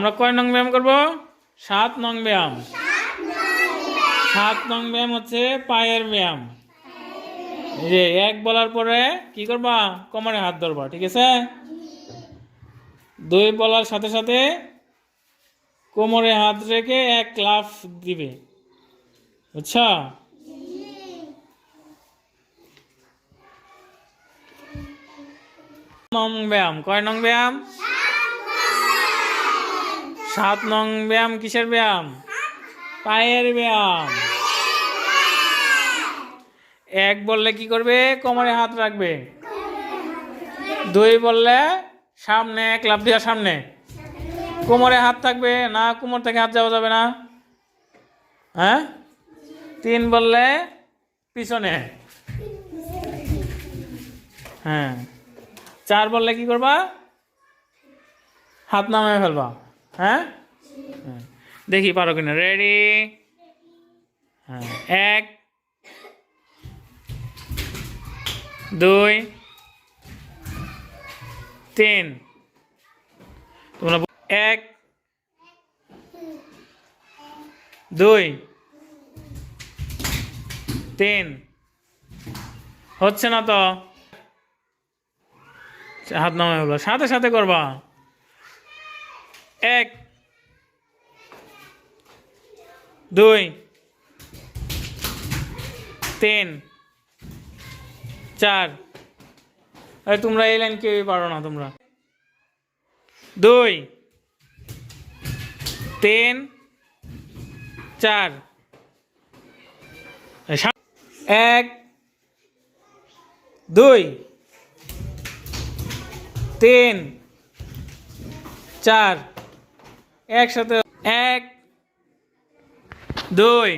আমরা কয় নং ব্যায়াম করব? সাত নং ব্যায়াম। সাত নং ব্যায়াম হচ্ছে পায়ের ব্যায়াম। যে এক বলার পরে কি করবা? কোমরে হাত ধরবা, ঠিক আছে? দুই বলার সাথে সাথে কোমরে হাত রেখে এক লাফ দিবে। বুঝছ? নং ব্যায়াম, কয় নং ব্যায়াম? সাত নং ব্যায়াম কিসের ব্যায়াম? পায়ের ব্যায়াম। এক বললে কি করবে? কোমরে হাত রাখবে। দুই বললে সামনে, এক লাফ দেওয়া সামনে। কোমরে হাত থাকবে? না, কোমর থেকে হাত যাওয়া যাবে না। হ্যাঁ? তিন বললে পিছনে। হ্যাঁ। চার বললে কি করবা? হাত নামে ফেলবা। হ্যাঁ। দেখি পারো কিনা। রেডি হ্যাঁ। এক, দুই, তিন। তোমরা এক, দুই, তিন। হচ্ছে না তো? হাত নামে হলো। সাথে সাথে করবা। এক, দুই, তিন, চার। এই তোমরা এই লাইন কেউই পারো না তোমরা। দুই, তিন, চার। এক, দুই, তিন, চার। একসাথে এক দুই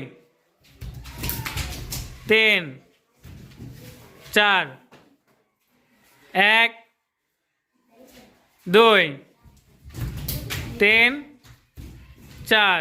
তিন চার এক দুই তিন চার।